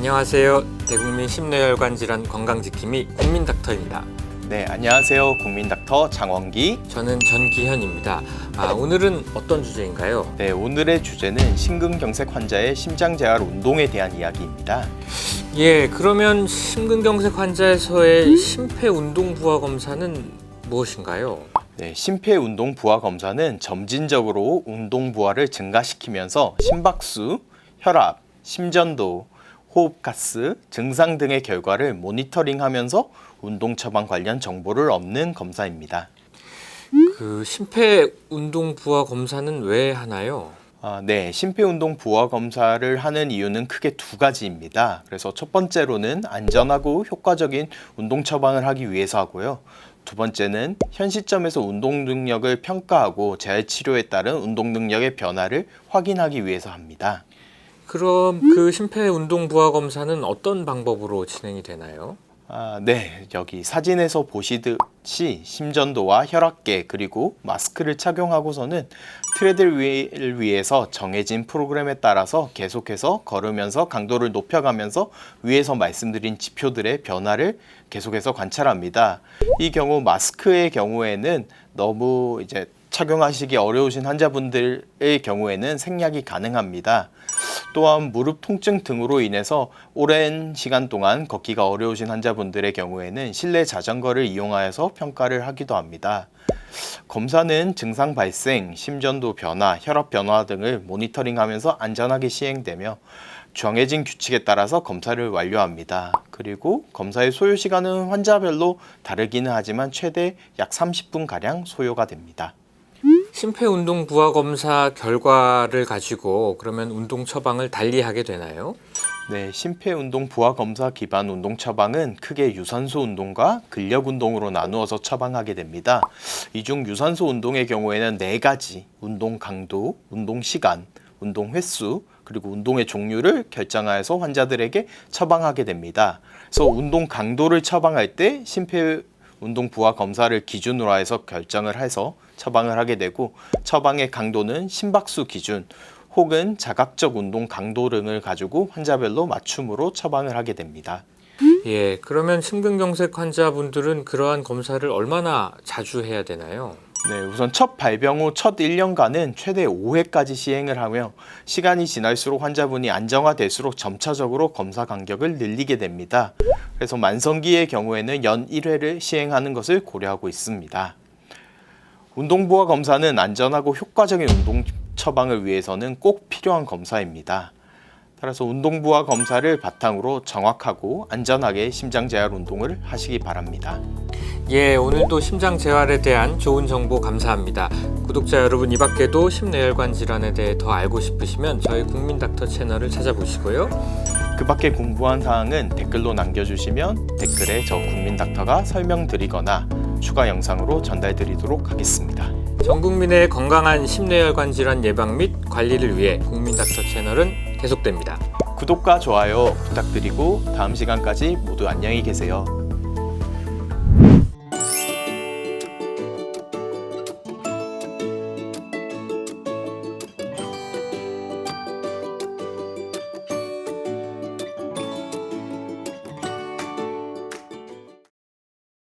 안녕하세요. 대국민 심뇌혈관 질환 건강지킴이 국민 닥터입니다. 네, 안녕하세요. 국민 닥터 장원기. 저는 전기현입니다. 아, 오늘은 어떤 주제인가요? 네, 오늘의 주제는 심근경색 환자의 심장 재활 운동에 대한 이야기입니다. 예, 그러면 심근경색 환자에서의 심폐 운동 부하 검사는 무엇인가요? 네, 심폐운동 부하 검사는 점진적으로 운동 부하를 증가시키면서 심박수, 혈압, 심전도, 호흡가스, 증상 등의 결과를 모니터링하면서 운동 처방 관련 정보를 얻는 검사입니다. 그 심폐운동 부하 검사는 왜 하나요? 아, 네, 심폐운동 부하 검사를 하는 이유는 크게 두 가지입니다. 그래서 첫 번째로는 안전하고 효과적인 운동 처방을 하기 위해서 하고요. 두 번째는 현 시점에서 운동 능력을 평가하고 재활 치료에 따른 운동 능력의 변화를 확인하기 위해서 합니다. 그럼 그 심폐운동 부하 검사는 어떤 방법으로 진행이 되나요? 아, 네. 여기 사진에서 보시듯이 심전도와 혈압계 그리고 마스크를 착용하고서는 트레드를 위해서 정해진 프로그램에 따라서 계속해서 걸으면서 강도를 높여가면서 위에서 말씀드린 지표들의 변화를 계속해서 관찰합니다. 이 경우 마스크의 경우에는 너무 이제 착용하시기 어려우신 환자분들의 경우에는 생략이 가능합니다. 또한 무릎 통증 등으로 인해서 오랜 시간 동안 걷기가 어려우신 환자분들의 경우에는 실내 자전거를 이용하여서 평가를 하기도 합니다. 검사는 증상 발생, 심전도 변화, 혈압 변화 등을 모니터링하면서 안전하게 시행되며 정해진 규칙에 따라서 검사를 완료합니다. 그리고 검사의 소요 시간은 환자별로 다르기는 하지만 최대 약 30분 가량 소요가 됩니다. 심폐운동 부하 검사 결과를 가지고 그러면 운동 처방을 달리하게 되나요? 네, 심폐운동 부하 검사 기반 운동 처방은 크게 유산소 운동과 근력 운동으로 나누어서 처방하게 됩니다. 이 중 유산소 운동의 경우에는 네 가지 운동 강도, 운동 시간, 운동 횟수, 그리고 운동의 종류를 결정하여서 환자들에게 처방하게 됩니다. 그래서 운동 강도를 처방할 때 심폐 운동 부하 검사를 기준으로 해서 결정을 해서 처방을 하게 되고 처방의 강도는 심박수 기준 혹은 자각적 운동 강도 등을 가지고 환자별로 맞춤으로 처방을 하게 됩니다. 예, 그러면 심근경색 환자분들은 그러한 검사를 얼마나 자주 해야 되나요? 네, 우선 첫 발병 후 첫 1년간은 최대 5회까지 시행을 하며 시간이 지날수록 환자분이 안정화될수록 점차적으로 검사 간격을 늘리게 됩니다. 그래서 만성기의 경우에는 연 1회를 시행하는 것을 고려하고 있습니다. 운동부하 검사는 안전하고 효과적인 운동 처방을 위해서는 꼭 필요한 검사입니다. 따라서 운동부하 검사를 바탕으로 정확하고 안전하게 심장 재활 운동을 하시기 바랍니다. 예, 오늘도 심장 재활에 대한 좋은 정보 감사합니다. 구독자 여러분 이 밖에도 심뇌혈관 질환에 대해 더 알고 싶으시면 저희 국민닥터 채널을 찾아보시고요. 그 밖에 궁금한 사항은 댓글로 남겨주시면 댓글에 저 국민닥터가 설명드리거나 추가 영상으로 전달드리도록 하겠습니다. 전 국민의 건강한 심뇌혈관 질환 예방 및 관리를 위해 국민닥터 채널은 계속됩니다. 구독과 좋아요 부탁드리고 다음 시간까지 모두 안녕히 계세요.